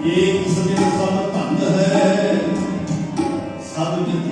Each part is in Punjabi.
ਜੇ ਇਸ ਦੇ ਧੰਨ ਹੈ। ਸਭ ਜਿਤਿਆ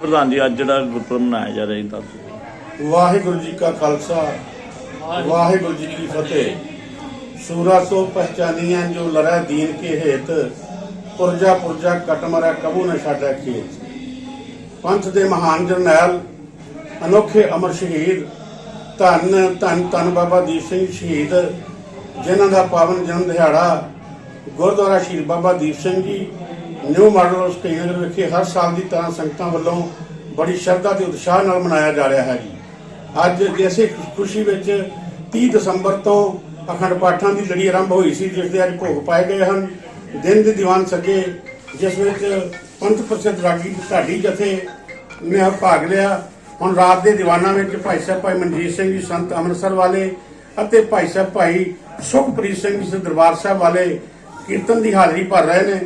ਪ੍ਰਧਾਨ ਜੀ, ਅੱਜ ਜਿਹੜਾ ਗੁਰਪੁਰਬ ਮਨਾਇਆ ਜਾ ਰਿਹਾ ਜੀ, ਦੱਸ ਵਾਹਿਗੁਰੂ ਜੀ ਕਾ ਖਾਲਸਾ, ਵਾਹਿਗੁਰੂ ਜੀ ਕੀ ਫਤਿਹ। ਸੂਰਾ ਸੋ ਪਹਿਚਾਨੀਆਂ ਜੋ ਲੜੈ ਦੀਨ ਕੇ ਹੇਤ, ਪੁਰਜਾ ਪੁਰਜਾ ਕਟ ਮਰੈ ਕਬੂ ਨ ਛਾੜੈ ਖੇਤ। ਪੰਥ ਦੇ ਮਹਾਨ ਜਰਨੈਲ, ਅਨੋਖੇ ਅਮਰ ਸ਼ਹੀਦ, ਧੰਨ ਧੰਨ ਧੰਨ ਬਾਬਾ ਦੀਪ ਸਿੰਘ ਸ਼ਹੀਦ, ਜਿਨ੍ਹਾਂ ਦਾ ਪਾਵਨ ਜਨਮ ਦਿਹਾੜਾ ਗੁਰਦੁਆਰਾ ਸ਼ਹੀਦ ਬਾਬਾ ਦੀਪ ਸਿੰਘ ਜੀ ਨਿਊ ਮਾਡਲ ਸਟੇਨਗਰ ਵਿਖੇ, ਹਰ ਸਾਲ ਦੀ ਤਰ੍ਹਾਂ ਸੰਗਤਾਂ ਵੱਲੋਂ ਬੜੀ ਸ਼ਰਧਾ ਤੇ ਉਤਸ਼ਾਹ ਨਾਲ ਮਨਾਇਆ ਜਾ ਰਿਹਾ ਹੈ ਜੀ। ਅੱਜ ਇਸੇ ਖੁਸ਼ੀ ਵਿੱਚ 30 ਦਸੰਬਰ ਤੋਂ ਅਖੰਡ ਪਾਠਾਂ ਦੀ ਲੜੀ ਆਰੰਭ ਹੋਈ ਸੀ, ਜਿਸ ਦੇ ਅੱਜ ਭੋਗ ਪਾਏ ਗਏ ਹਨ। ਦਿਨ ਦੇ ਦੀਵਾਨ ਸਕੇ ਜਿਸ ਵਿੱਚ ਪੰਥ ਪ੍ਰਸਿੱਧ ਰਾਗੀ ਢਾਡੀ ਜਥੇ ਨੇ ਭਾਗ ਲਿਆ। ਹੁਣ ਰਾਤ ਦੇ ਦੀਵਾਨਾਂ ਵਿੱਚ ਭਾਈ ਸਾਹਿਬ ਭਾਈ ਮਨਜੀਤ ਸਿੰਘ ਜੀ, ਸੰਤ ਅੰਮ੍ਰਿਤਸਰ ਵਾਲੇ ਅਤੇ ਭਾਈ ਸਾਹਿਬ ਭਾਈ ਸੁਖਪ੍ਰੀਤ ਸਿੰਘ ਜੀ, ਦਰਬਾਰ ਸਾਹਿਬ ਵਾਲੇ ਕੀਰਤਨ ਦੀ ਹਾਜ਼ਰੀ ਭਰ ਰਹੇ ਨੇ।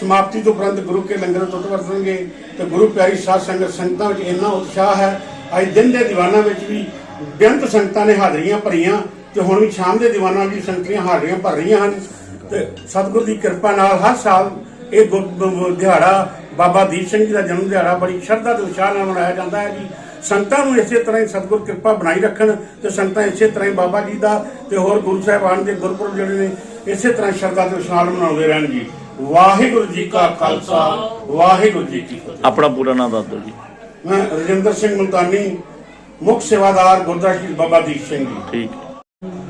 ਸਮਾਪਤੀ ਤੋਂ ਉਪਰੰਤ ਗੁਰੂ ਕੇ ਲੰਗਰ ਟੁੱਟ ਵਰਤਣਗੇ ਤੇ ਗੁਰੂ ਪਿਆਰੀ ਸਾਧ ਸੰਗਤ ਸੰਗਤਾਂ ਵਿੱਚ ਇੰਨਾ ਉਤਸ਼ਾਹ ਹੈ। ਅੱਜ ਦਿਨ ਦੇ ਦੀਵਾਨਾਂ ਵਿੱਚ ਵੀ ਬੇਅੰਤ ਸੰਗਤਾਂ ਨੇ ਹਾਜ਼ਰੀਆਂ ਭਰੀਆਂ ਤੇ ਹੁਣ ਵੀ ਸ਼ਾਮ ਦੇ ਦੀਵਾਨਾਂ ਵੀ ਸੰਗਤਾਂ ਹਾਜ਼ਰੀਆਂ ਭਰ ਰਹੀਆਂ ਹਨ ਤੇ ਸਤਿਗੁਰ ਦੀ ਕਿਰਪਾ ਨਾਲ ਹਰ ਸਾਲ ਇਹ ਗੁਰ- ਦਿਹਾੜਾ ਬਾਬਾ ਦੀਪ ਸਿੰਘ ਜੀ ਦਾ ਜਨਮ ਦਿਹਾੜਾ ਬੜੀ ਸ਼ਰਧਾ ਤੇ ਉਤਸ਼ਾਹ ਨਾਲ ਮਨਾਇਆ ਜਾਂਦਾ ਹੈ ਜੀ। ਸੰਗਤਾਂ ਨੂੰ ਇਸੇ ਤਰ੍ਹਾਂ ਹੀ ਸਤਿਗੁਰ ਕਿਰਪਾ ਬਣਾਈ ਰੱਖਣ ਤੇ ਸੰਗਤਾਂ ਇਸੇ ਤਰ੍ਹਾਂ ਹੀ ਬਾਬਾ ਜੀ ਦਾ ਤੇ ਹੋਰ ਗੁਰੂ ਸਾਹਿਬਾਨ ਦੇ ਗੁਰਪੁਰਬ ਜਿਹੜੇ ਨੇ ਇਸੇ ਤਰ੍ਹਾਂ ਸ਼ਰਧਾ ਤੇ ਉਤਸ਼ਾਹ ਨਾਲ ਮਨਾਉਂਦੇ ਰਹਿਣ ਜੀ। ਵਾਹਿਗੁਰੂ ਜੀ ਕਾ ਖਾਲਸਾ ਵਾਹਿਗੁਰੂ ਜੀ ਕੀ ਫਤਿਹ। ਆਪਣਾ ਪੂਰਾ ਨਾਮ ਦੱਸ ਦਿਓ ਜੀ। ਮੈਂ ਰਜਿੰਦਰ ਸਿੰਘ ਮੁਲਤਾਨੀ ਮੁੱਖ ਸੇਵਾਦਾਰ ਗੁਰਦੁਆਰਾ ਸ਼ਹੀਦ ਬਾਬਾ ਦੀਪ ਸਿੰਘ ਜੀ। ਠੀਕ।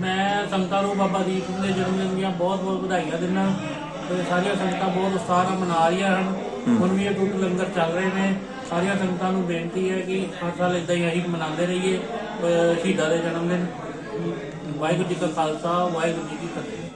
ਮੈਂ ਸੰਗਤਾਂ ਨੂੰ ਬਾਬਾ ਦੀਪ ਸਿੰਘ ਦੇ ਜਨਮ ਦਿਨ ਦੀਆਂ ਬਹੁਤ ਬਹੁਤ ਵਧਾਈਆਂ ਦਿੰਦਾ ਤੇ ਸਾਰੀਆਂ ਸੰਗਤਾਂ ਬਹੁਤ ਉਤਸ਼ਾਹ ਨਾਲ ਮਨਾ ਰਹੀਆਂ ਹਨ। ਹੁਣ ਵੀ ਇਹ ਦੁੱਧ ਲੰਗਰ ਚੱਲ ਰਹੇ ਨੇ। ਸਾਰੀਆਂ ਸੰਗਤਾਂ ਨੂੰ ਬੇਨਤੀ ਹੈ ਕਿ ਹਰ ਸਾਲ ਇਦਾਂ ਹੀ ਅਸੀਂ ਮਨਾਉਂਦੇ ਰਹੀਏ ਸ਼ਹੀਦਾਂ ਦੇ ਜਨਮ ਦਿਨ। ਵਾਹਿਗੁਰੂ ਜੀ ਕਾ ਖਾਲਸਾ ਵਾਹਿਗੁਰੂ ਜੀ ਕੀ ਫਤਿਹ।